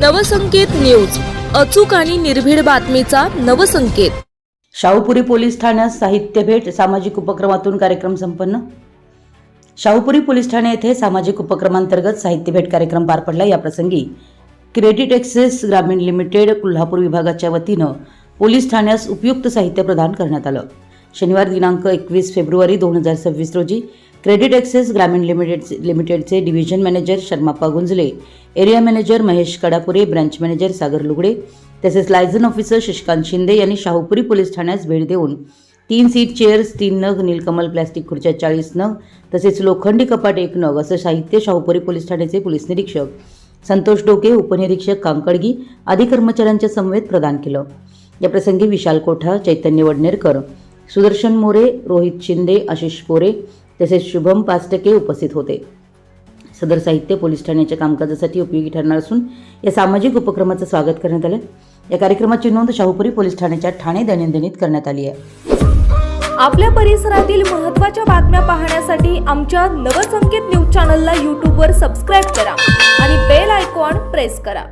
Navsanket news. अचूक आणि निर्भीड बातमीचा नवसंकेत. शाहूपुरी पोलीस ठाण्यात साहित्य भेट सामाजिक उपक्रमातून कार्यक्रम संपन्न. शाहूपुरी पोलीस ठाणे येथे सामाजिक उपक्रमांतर्गत साहित्य भेट कार्यक्रम पार पडला. या प्रसंगी credit access Grameen limited Kolhapur विभागाच्या वतीनं पोलीस ठाण्यास उपयुक्त साहित्य प्रदान करण्यात आलं. शनिवार दिनांक एकवीस फेब्रुवारी दोन हजार सव्वीस रोजी क्रेडिट एक्सेस ग्रामीण लिमिटेड लिमिटेडचे division manager Sharmappa Gunjale area manager Mahesh Kadapure branch manager Sagar Lugade तसेच लायझन ऑफिसर शशिकांत शिंदे यांनी शाहूपुरी पोलीस ठाण्यास भेट देऊन तीन सीट चेअर्स तीन नग नीलकमल प्लॅस्टिक खुर्च्या चाळीस नग तसेच लोखंडी कपाट एक नग असं साहित्य शाहूपुरी पोलीस ठाण्याचे पोलीस निरीक्षक संतोष डोके उपनिरीक्षक कांकडगी आदी कर्मचाऱ्यांच्या समवेत प्रदान केलं. याप्रसंगी विशाल कोठा चैतन्य वडनेरकर सुदर्शन मोरे रोहित शिंदे आशिष पोरे तसेच शुभम पाचटके उपस्थित होते. सदर साहित्य पोलीस ठाण्याच्या कामकाजासाठी उपयोगी ठरणार असून या सामाजिक उपक्रमाचं स्वागत करण्यात आलं. या कार्यक्रमाची नोंद शाहूपुरी पोलीस ठाण्याच्या ठाणे दैनंदिनीत करण्यात आली आहे. आपल्या परिसरातील महत्त्वाच्या बातम्या पाहण्यासाठी आमच्या नवसंकेत न्यूज चॅनलला यूट्यूबवर सबस्क्राईब करा आणि बेल आयकॉन प्रेस करा.